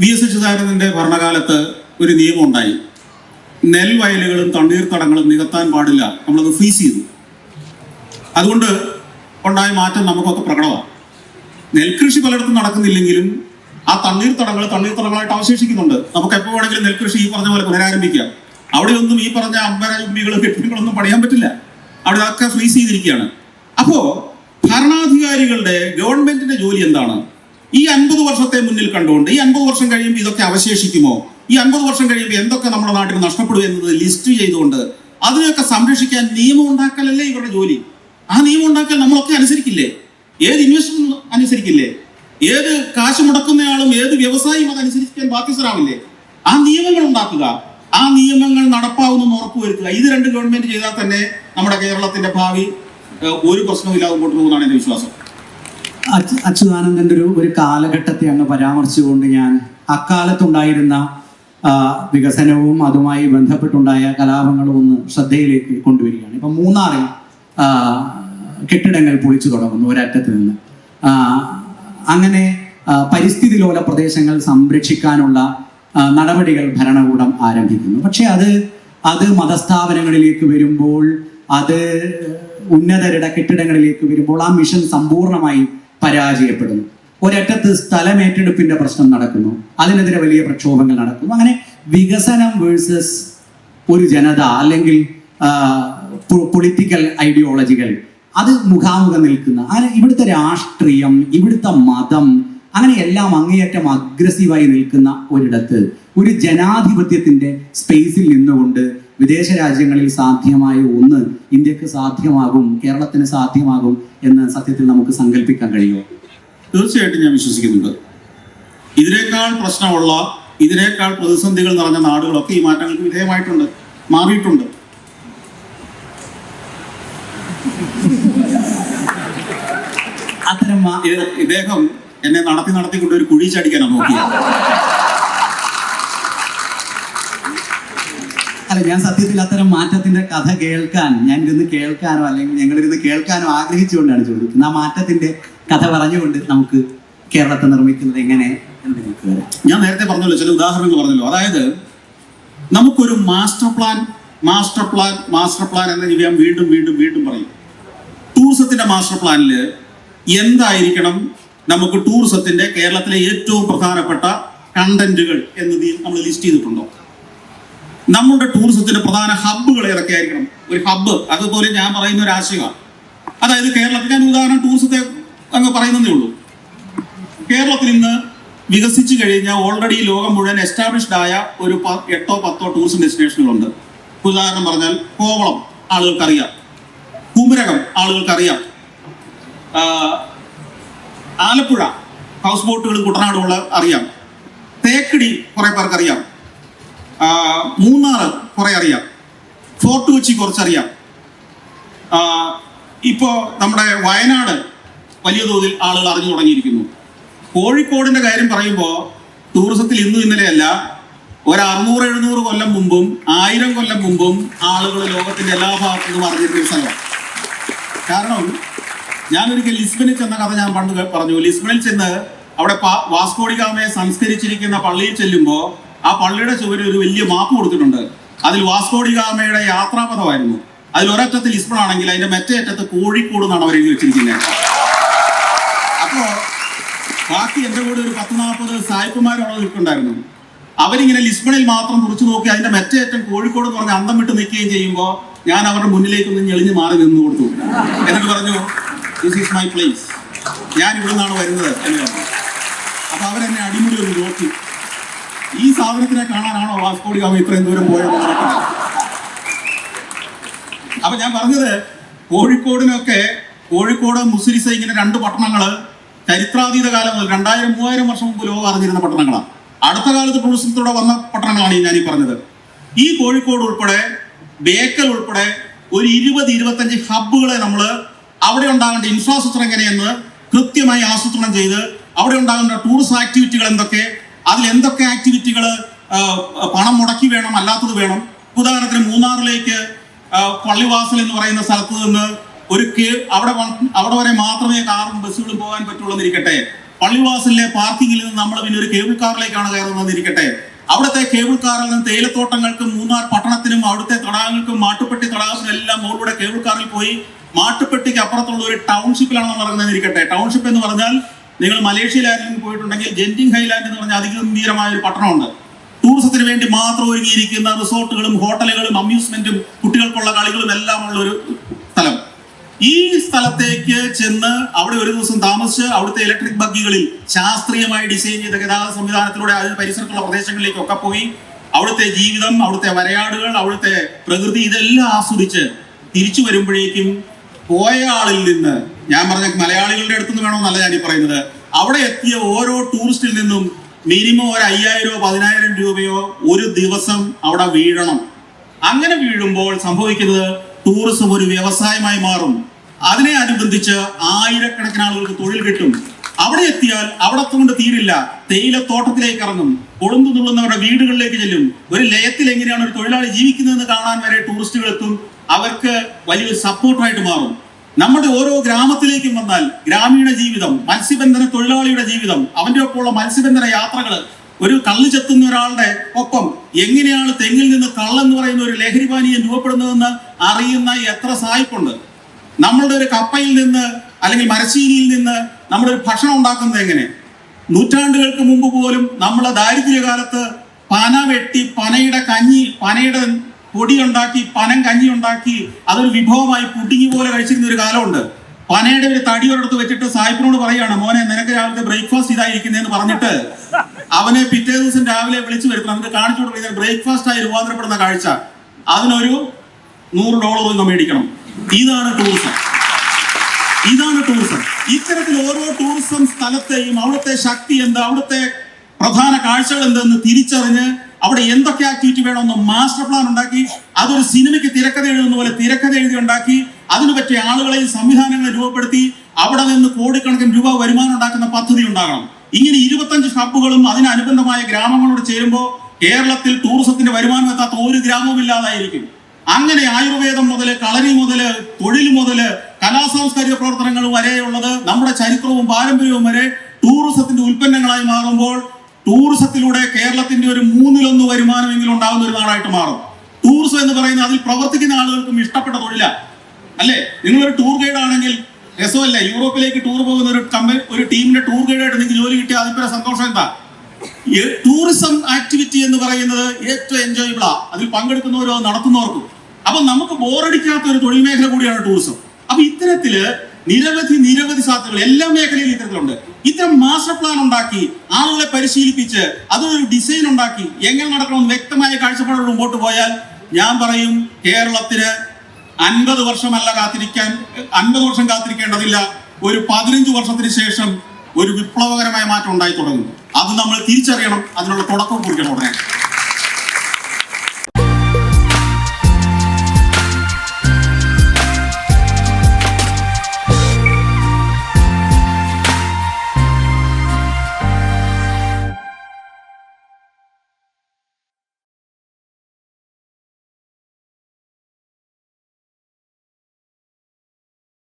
V S അച്യുതാനന്ദന്റെ ഭരണകാലത്ത് ഒരു നിയമം ഉണ്ടായി. നെൽവയലുകളും തണ്ണീർത്തടങ്ങളും നികത്താൻ പാടില്ല. നമ്മളത് ഫ്രീസ് ചെയ്തു. അതുകൊണ്ട് ഉണ്ടായ മാറ്റം നമുക്കൊക്കെ പ്രകടമാണ് നെൽകൃഷി പലയിടത്തും നടക്കുന്നില്ലെങ്കിലും ആ തണ്ണീർത്തടങ്ങൾ തണ്ണീർത്തടങ്ങളായിട്ട് അവശേഷിക്കുന്നുണ്ട്. നമുക്ക് എപ്പോൾ വേണമെങ്കിലും നെൽകൃഷി ഈ പറഞ്ഞ പോലെ പുനരാരംഭിക്കാം. അവിടെയൊന്നും ഈ പറഞ്ഞ അമ്പര ചുംബികളും കെട്ടിടങ്ങളൊന്നും പണിയാൻ പറ്റില്ല. അവിടെ അതൊക്കെ ഫ്രീസ് ചെയ്തിരിക്കുകയാണ്. അപ്പോൾ ഭരണാധികാരികളുടെ ഗവൺമെന്റിന്റെ ജോലി എന്താണ്? ഈ അൻപത് വർഷത്തെ മുന്നിൽ കണ്ടുകൊണ്ട് ഈ അൻപത് വർഷം കഴിയുമ്പോൾ ഇതൊക്കെ അവശേഷിക്കുമോ? ഈ അൻപത് വർഷം കഴിയുമ്പോൾ എന്തൊക്കെ നമ്മുടെ നാട്ടിൽ നഷ്ടപ്പെടും എന്നത് ലിസ്റ്റ് ചെയ്തുകൊണ്ട് അതിനെയൊക്കെ സംരക്ഷിക്കാൻ നിയമം ഉണ്ടാക്കലല്ലേ ഇവരുടെ ജോലി? ആ നിയമം ഉണ്ടാക്കൽ നമ്മളൊക്കെ അനുസരിക്കില്ലേ? ഏത് ഇൻവെസ്റ്റർ അനുസരിക്കില്ലേ? ഏത് കാശ് മുടക്കുന്നയാളും ഏത് വ്യവസായിയും അത് അനുസരിക്കാൻ ബാധ്യസ്ഥരാവില്ലേ? ആ നിയമങ്ങൾ ഉണ്ടാക്കുക. ആ നിയമങ്ങൾ നടപ്പാവുമെന്ന് ഉറപ്പുവരുത്തുക ഇത് രണ്ട് ഗവൺമെന്റ് ചെയ്താൽ തന്നെ നമ്മുടെ കേരളത്തിന്റെ ഭാവി ഒരു പ്രശ്നവുമില്ലാതെ മുമ്പോട്ട് പോകുന്നതാണ് എന്റെ വിശ്വാസം. അച്യു- അച്യുതാനന്ദന്റെ ഒരു ഒരു കാലഘട്ടത്തെ അങ്ങ് പരാമർശിച്ചുകൊണ്ട് ഞാൻ അക്കാലത്തുണ്ടായിരുന്ന വികസനവും അതുമായി ബന്ധപ്പെട്ടുണ്ടായ കലാപങ്ങളും ഒന്ന് ശ്രദ്ധയിലേക്ക് കൊണ്ടുവരികയാണ്. ഇപ്പം മൂന്നാറിൽ കെട്ടിടങ്ങൾ പൊളിച്ചു തുടങ്ങുന്നു ഒരറ്റത്ത് നിന്ന്. അങ്ങനെ പരിസ്ഥിതി ലോല പ്രദേശങ്ങൾ സംരക്ഷിക്കാനുള്ള നടപടികൾ ഭരണകൂടം ആരംഭിക്കുന്നു. പക്ഷെ അത് അത് മതസ്ഥാപനങ്ങളിലേക്ക് വരുമ്പോൾ അത് ഉന്നതരുടെ കെട്ടിടങ്ങളിലേക്ക് വരുമ്പോൾ ആ മിഷൻ സമ്പൂർണമായി പരാജയപ്പെടുന്നു. ഒരറ്റത്ത് സ്ഥലമേറ്റെടുപ്പിന്റെ പ്രശ്നം നടക്കുന്നു. അതിനെതിരെ വലിയ പ്രക്ഷോഭങ്ങൾ നടക്കുന്നു. അങ്ങനെ വികസനം വേഴ്സസ് ഒരു ജനത അല്ലെങ്കിൽ പൊളിറ്റിക്കൽ ഐഡിയോളജികൾ അത് മുഖാമുഖം നിൽക്കുന്ന അങ്ങനെ ഇവിടുത്തെ രാഷ്ട്രീയം ഇവിടുത്തെ മതം അങ്ങനെ എല്ലാം അങ്ങേയറ്റം അഗ്രസീവായി നിൽക്കുന്ന ഒരിടത്ത് ഒരു ജനാധിപത്യത്തിന്റെ സ്പേസിൽ നിന്നുകൊണ്ട് വിദേശ രാജ്യങ്ങളിൽ സാധ്യമായ ഒന്ന് ഇന്ത്യയ്ക്ക് സാധ്യമാകും കേരളത്തിന് സാധ്യമാകും എന്ന് സത്യത്തിൽ നമുക്ക് സങ്കല്പിക്കാൻ കഴിയുമോ? തീർച്ചയായിട്ടും ഞാൻ വിശ്വസിക്കുന്നുണ്ട്. ഇതിനേക്കാൾ പ്രശ്നമുള്ള ഇതിനേക്കാൾ പ്രതിസന്ധികൾ നിറഞ്ഞ നാടുകളൊക്കെ ഈ മാറ്റങ്ങൾക്ക് വിധേയമായിട്ടുണ്ട് മാറിയിട്ടുണ്ട്. അത്തരം ഇദ്ദേഹം എന്നെ നടത്തി നടത്തിക്കൊണ്ട് ഒരു കുഴി ചടിക്കാനാണ് നോക്കിയത്. അല്ല ഞാൻ സത്യത്തിൽ അത്തരം മാറ്റത്തിന്റെ കഥ കേൾക്കാൻ ഞാൻ ഇരുന്ന് കേൾക്കാനോ അല്ലെങ്കിൽ ഞങ്ങൾ ഇരുന്ന് കേൾക്കാനോ ആഗ്രഹിച്ചുകൊണ്ടാണ് ചോദിക്കുന്നത്. ആ മാറ്റത്തിന്റെ കഥ പറഞ്ഞുകൊണ്ട് നമുക്ക് കേരളത്തെ നിർമ്മിക്കുന്നത് എങ്ങനെ എന്ന് ഞാൻ നേരത്തെ പറഞ്ഞല്ലോ ചില ഉദാഹരണങ്ങൾ പറഞ്ഞല്ലോ. അതായത് നമുക്കൊരു master plan master plan master plan എന്ന് ഞാൻ വീണ്ടും വീണ്ടും വീണ്ടും പറയും. ടൂറിസത്തിന്റെ മാസ്റ്റർ പ്ലാനിൽ എന്തായിരിക്കണം നമുക്ക് ടൂറിസത്തിന്റെ കേരളത്തിലെ ഏറ്റവും പ്രധാനപ്പെട്ട കണ്ടന്റുകൾ എന്ന് നമ്മൾ ലിസ്റ്റ് ചെയ്തിട്ടുണ്ടോ? നമ്മുടെ ടൂറിസത്തിന്റെ പ്രധാന ഹബ്ബുകൾ ഏതൊക്കെയായിരിക്കണം? ഒരു ഹബ്ബ് അതുപോലെ ഞാൻ പറയുന്ന ഒരു ആശയമാണ്. അതായത് കേരളത്തിൽ ഞാൻ ഉദാഹരണം ടൂറിസത്തെ അങ്ങ് പറയുന്നതേ ഉള്ളൂ. കേരളത്തിൽ ഇന്ന് വികസിച്ചു കഴിഞ്ഞ ഓൾറെഡി ലോകം മുഴുവൻ എസ്റ്റാബ്ലിഷ്ഡ് ആയ ഒരു എട്ടോ പത്തോ ടൂറിസം ഡെസ്റ്റിനേഷനുകളുണ്ട് ഉദാഹരണം പറഞ്ഞാൽ കോവളം ആളുകൾക്കറിയാം. കുമരകം ആളുകൾക്കറിയാം. ആലപ്പുഴ ഹൗസ് ബോട്ടുകളും കുട്ടനാടുമുള്ള അറിയാം. തേക്കടി കുറെ പേർക്ക് അറിയാം ആ, മൂന്നാർ കുറെ അറിയാം. ഫോർട്ട് കൊച്ചി കുറച്ചറിയാം. ഇപ്പോ നമ്മുടെ വയനാട് വലിയ തോതിൽ ആളുകൾ അറിഞ്ഞു തുടങ്ങിയിരിക്കുന്നു. കോഴിക്കോടിന്റെ കാര്യം പറയുമ്പോൾ ടൂറിസത്തിൽ ഇന്നും ഇന്നലെയല്ല ഒരു അറുന്നൂറ് എഴുന്നൂറ് കൊല്ലം മുമ്പും ആയിരം കൊല്ലം മുമ്പും ആളുകൾ ലോകത്തിന്റെ എല്ലാ ഭാഗത്തു നിന്നും അറിഞ്ഞിരുന്ന ഒരു സ്ഥലമാണ്. കാരണം ഞാനൊരിക്കൽ ലിസ്ബണിൽ ചെന്ന കഥ ഞാൻ പണ്ട് പറഞ്ഞു. ലിസ്ബണിൽ ചെന്ന് അവിടെ പ- വാസ്കോഡി ഗാമയെ സംസ്കരിച്ചിരിക്കുന്ന പള്ളിയിൽ ചെല്ലുമ്പോൾ ആ പള്ളിയുടെ ചുവരിൽ ഒരു വലിയ മാപ്പ് കൊടുത്തിട്ടുണ്ട്. അതിൽ വാസ്കോഡിഗാമയുടെ യാത്രാപഥമായിരുന്നു. അതിൽ ഒരറ്റത്ത് ലിസ്ബൺ ആണെങ്കിൽ അതിന്റെ മറ്റേ അറ്റത്ത് കോഴിക്കോട് എന്നാണ് അവർ എഴുതി വെച്ചിരിക്കുന്നത്. അപ്പോ ബാക്കി എന്റെ കൂടെ ഒരു പത്ത് നാൽപ്പത് സായിപ്പുമാരുള്ള നിൽക്കുന്നുണ്ടായിരുന്നു അവരിങ്ങനെ ലിസ്ബണിൽ മാത്രം തുറച്ചു നോക്കി അതിന്റെ മറ്റേ അറ്റം കോഴിക്കോട് എന്ന് പറഞ്ഞ് അന്തം വിട്ട് നിൽക്കുകയും ചെയ്യുമ്പോൾ ഞാൻ അവരുടെ മുന്നിലേക്ക് ഒന്ന് ഞെളിഞ്ഞ് മാറി നിന്ന് കൊടുത്തു. എന്നിട്ട് പറഞ്ഞു ദിസ് ഈസ് മൈ പ്ലേസ് ഞാൻ ഇവിടെ നിന്നാണ് വരുന്നത് എന്ന് പറഞ്ഞു. അപ്പൊ അവരെന്നെ അടിമുടി ഒന്ന് നോക്കി. ഈ സാധനത്തിനെ കാണാനാണോ വാസ്കോടി ഗാമ ഇത്രയും ദൂരം പോയത്? അപ്പൊ ഞാൻ പറഞ്ഞത് കോഴിക്കോടിനൊക്കെ കോഴിക്കോട് മുസിരിസ ഇങ്ങനെ രണ്ട് പട്ടണങ്ങൾ ചരിത്രാതീത കാലം മുതൽ രണ്ടായിരം മൂവായിരം വർഷം മുമ്പ് ലോകം അറിഞ്ഞിരുന്ന പട്ടണങ്ങളാണ് അടുത്ത കാലത്ത് ടൂറിസത്തിലൂടെ വന്ന പട്ടണങ്ങളാണ് ഞാൻ ഈ പറഞ്ഞത്. ഈ കോഴിക്കോട് ഉൾപ്പെടെ ബേക്കൽ ഉൾപ്പെടെ ഒരു ഇരുപത് ഇരുപത്തഞ്ച് ഹബ്ബുകളെ നമ്മൾ അവിടെ ഉണ്ടാകേണ്ട ഇൻഫ്രാസ്ട്രക്ചർ എങ്ങനെയെന്ന് കൃത്യമായി ആസൂത്രണം ചെയ്ത് അവിടെ ഉണ്ടാകേണ്ട ടൂറിസം ആക്ടിവിറ്റികൾ എന്തൊക്കെ അതിൽ എന്തൊക്കെ ആക്ടിവിറ്റികൾ പണം മുടക്കി വേണം അല്ലാത്തത് വേണം? ഉദാഹരണത്തിന് മൂന്നാറിലേക്ക് പള്ളിവാസൽ എന്ന് പറയുന്ന സ്ഥലത്ത് നിന്ന് ഒരു അവിടെ അവിടെ വരെ മാത്രമേ കാറും ബസ്സുകളും പോകാൻ പറ്റുള്ളൂ എന്നിരിക്കട്ടെ. പള്ളിവാസലിലെ പാർക്കിങ്ങിൽ നിന്ന് നമ്മൾ പിന്നെ ഒരു കേബിൾ കാറിലേക്കാണ് കയറുന്നതെന്നിരിക്കട്ടെ അവിടുത്തെ കേബിൾ കാറിൽ നിന്ന് തേയിലത്തോട്ടങ്ങൾക്കും മൂന്നാർ പട്ടണത്തിനും അവിടുത്തെ തടാകങ്ങൾക്കും മാട്ടുപ്പെട്ടി തടാകത്തിനും എല്ലാം മുകളിലൂടെ കേബിൾ കാറിൽ പോയി മാട്ടുപ്പെട്ടിക്ക് അപ്പുറത്തുള്ള ഒരു ടൗൺഷിപ്പിലാണ് നമ്മൾ ഇറങ്ങുന്നതെന്നിരിക്കട്ടെ ടൗൺഷിപ്പ് എന്ന് പറഞ്ഞാൽ നിങ്ങൾ മലേഷ്യയിലായിരുന്നു പോയിട്ടുണ്ടെങ്കിൽ ജെന്റിങ് ഹൈലാൻഡ് എന്ന് പറഞ്ഞ അതിഗംഭീരമായ ഒരു പട്ടണമുണ്ട്. ടൂറിസത്തിന് വേണ്ടി മാത്രം ഒരുങ്ങിയിരിക്കുന്ന റിസോർട്ടുകളും ഹോട്ടലുകളും അമ്യൂസ്മെന്റും കുട്ടികൾക്കുള്ള കളികളും എല്ലാം ഉള്ള ഒരു സ്ഥലം. ഈ സ്ഥലത്തേക്ക് ചെന്ന് അവിടെ ഒരു ദിവസം താമസിച്ച് അവിടുത്തെ ഇലക്ട്രിക് ബഗ്ഗികളിൽ ശാസ്ത്രീയമായി ഡിസൈൻ ചെയ്ത ഗതാഗത സംവിധാനത്തിലൂടെ അതിന് പരിസരത്തുള്ള പ്രദേശങ്ങളിലേക്കൊക്കെ പോയി. അവിടുത്തെ ജീവിതം അവിടുത്തെ വരയാടുകൾ അവിടുത്തെ പ്രകൃതി ഇതെല്ലാം ആസ്വദിച്ച് തിരിച്ചു വരുമ്പോഴേക്കും പോയ ആളിൽ നിന്ന് ഞാൻ പറഞ്ഞ മലയാളികളുടെ അടുത്ത് നിന്ന് വേണമെന്നല്ല ഞാൻ ഈ പറയുന്നത്. അവിടെ എത്തിയ ഓരോ ടൂറിസ്റ്റിൽ നിന്നും മിനിമം ഒരു അയ്യായിരമോ പതിനായിരം രൂപയോ ഒരു ദിവസം അവിടെ വീഴണം. അങ്ങനെ വീഴുമ്പോൾ സംഭവിക്കുന്നത് ടൂറിസം ഒരു വ്യവസായമായി മാറും. അതിനെ അനുബന്ധിച്ച് ആയിരക്കണക്കിന് ആളുകൾക്ക് തൊഴിൽ കിട്ടും. അവിടെ എത്തിയാൽ അവിടെ കൊണ്ട് തീരില്ല. തേയിലത്തോട്ടത്തിലേക്ക് ഇറങ്ങും. കൊളുന്തു തുള്ളുന്നവരുടെ വീടുകളിലേക്ക് ചെല്ലും. ഒരു ലയത്തിൽ എങ്ങനെയാണ് ഒരു തൊഴിലാളി ജീവിക്കുന്നതെന്ന് കാണാൻ വരെ ടൂറിസ്റ്റുകൾ എത്തും. അവർക്ക് വലിയൊരു സപ്പോർട്ടായിട്ട് മാറും. നമ്മുടെ ഓരോ ഗ്രാമത്തിലേക്കും വന്നാൽ ഗ്രാമീണ ജീവിതം മത്സ്യബന്ധന തൊഴിലാളിയുടെ ജീവിതം അവന്റെ ഒപ്പമുള്ള മത്സ്യബന്ധന യാത്രകൾ ഒരു കള്ള് ചെത്തുന്ന ഒരാളുടെ ഒപ്പം എങ്ങനെയാണ് തെങ്ങിൽ നിന്ന് കള്ളെന്ന് പറയുന്ന ഒരു ലഹരി പാനീയം രൂപപ്പെടുന്നതെന്ന് അറിയുന്ന എത്ര സായിപ്പുണ്ട് നമ്മളുടെ ഒരു കപ്പയിൽ നിന്ന് അല്ലെങ്കിൽ മരച്ചീനിയിൽ നിന്ന് നമ്മുടെ ഒരു ഭക്ഷണം ഉണ്ടാക്കുന്നത് എങ്ങനെ? നൂറ്റാണ്ടുകൾക്ക് മുമ്പ് പോലും നമ്മളെ ദാരിദ്ര്യകാലത്ത് പന വെട്ടി പനയുടെ കഞ്ഞി പനയുടെ പൊടി ഉണ്ടാക്കി പനം കഞ്ഞി ഉണ്ടാക്കി അതൊരു വിഭവമായി പുഡിങ് പോലെ കഴിച്ചിരുന്ന ഒരു കാലമുണ്ട്. പനയുടെ ഒരു തടി ഒരിടത്ത് വെച്ചിട്ട് സായിപ്പിനോട് പറയാണ് മോനെ നിനക്ക് രാവിലത്തെ ബ്രേക്ക്ഫാസ്റ്റ് ഇതായിരിക്കുന്നതെന്ന് പറഞ്ഞിട്ട് അവനെ പിറ്റേ ദിവസം രാവിലെ വിളിച്ചു വരുത്തണം. നമുക്ക് കാണിച്ചു കൊടുക്കുന്നത് ബ്രേക്ക്ഫാസ്റ്റ് ആയി രൂപാന്തരപ്പെടുന്ന കാഴ്ച. അതിനൊരു നൂറ് ഡോളർ ഒന്ന് മേടിക്കണം. ഇതാണ് ടൂറിസം. ഇതാണ് ടൂറിസം. ഇത്തരത്തിൽ ഓരോ ടൂറിസം സ്ഥലത്തെയും അവിടുത്തെ ശക്തി എന്ത് അവിടുത്തെ പ്രധാന കാഴ്ചകൾ എന്തെന്ന് തിരിച്ചറിഞ്ഞ് അവിടെ എന്തൊക്കെ ആക്ടിവിറ്റി വേണമെന്ന് മാസ്റ്റർ പ്ലാൻ ഉണ്ടാക്കി അതൊരു സിനിമയ്ക്ക് തിരക്കഥ എഴുതുന്ന പോലെ തിരക്കഥ എഴുതി ഉണ്ടാക്കി അതിനു പറ്റിയ ആളുകളെയും സംവിധാനങ്ങളെ രൂപപ്പെടുത്തി അവിടെ നിന്ന് കോടിക്കണക്കിന് രൂപ വരുമാനം ഉണ്ടാക്കുന്ന പദ്ധതി ഉണ്ടാകണം. ഇങ്ങനെ ഇരുപത്തഞ്ച് ഹബ്ബുകളും അതിനനുബന്ധമായ ഗ്രാമങ്ങളോട് ചേരുമ്പോൾ കേരളത്തിൽ ടൂറിസത്തിന്റെ വരുമാനം എത്താത്ത ഒരു ഗ്രാമവും ഇല്ലാതായിരിക്കും. അങ്ങനെ ആയുർവേദം മുതൽ കളരി മുതൽ തൊഴിൽ മുതൽ കലാസാംസ്കാരിക പ്രവർത്തനങ്ങൾ വരെയുള്ളത് നമ്മുടെ ചരിത്രവും പാരമ്പര്യവും വരെ ടൂറിസത്തിന്റെ ഉൽപ്പന്നങ്ങളായി മാറുമ്പോൾ ടൂറിസത്തിലൂടെ കേരളത്തിന്റെ ഒരു മൂന്നിലൊന്ന് വരുമാനമെങ്കിലും ഉണ്ടാകുന്ന ഒരു നാടായിട്ട് മാറും. ടൂറിസം എന്ന് പറയുന്നത് അതിൽ പ്രവർത്തിക്കുന്ന ആളുകൾക്കും ഇഷ്ടപ്പെട്ട തൊഴിലാണ് അല്ലേ? നിങ്ങളൊരു ടൂർ ഗൈഡ് ആണെങ്കിൽ രസമല്ല? യൂറോപ്പിലേക്ക് ടൂർ പോകുന്ന ഒരു കമ്പനി ഒരു ടീമിന്റെ ടൂർ ഗൈഡായിട്ട് നിങ്ങൾക്ക് ജോലി കിട്ടിയ അതിന്റെ സന്തോഷം എന്താ? ടൂറിസം ആക്ടിവിറ്റി എന്ന് പറയുന്നത് ഏറ്റവും എൻജോയബിളാ അതിൽ പങ്കെടുക്കുന്നവരോ നടത്തുന്നവർക്കും. അപ്പൊ നമുക്ക് ബോറടിക്കാത്ത ഒരു തൊഴിൽ മേഖല കൂടിയാണ് ടൂറിസം. അപ്പൊ ഇത്തരത്തിൽ നിരവധി നിരവധി സാധ്യതകൾ എല്ലാ മേഖലയിലും ഇത്തരത്തിലുണ്ട്. ഇത്തരം മാസ്റ്റർ പ്ലാൻ ഉണ്ടാക്കി ആളുകളെ പരിശീലിപ്പിച്ച് അതൊരു ഡിസൈൻ ഉണ്ടാക്കി എങ്ങനെ നടക്കണം വ്യക്തമായ കാഴ്ചപ്പാടോട് മുമ്പോട്ട് പോയാൽ ഞാൻ പറയും കേരളത്തിന് അൻപത് വർഷമല്ല കാത്തിരിക്കാൻ അൻപത് വർഷം കാത്തിരിക്കേണ്ടതില്ല ഒരു പതിനഞ്ച് വർഷത്തിന് ശേഷം ഒരു വിപ്ലവകരമായ മാറ്റം ഉണ്ടായി തുടങ്ങും. അത് നമ്മൾ തിരിച്ചറിയണം അതിനുള്ള തുടക്കം കുറിക്കണം ഉടനെ.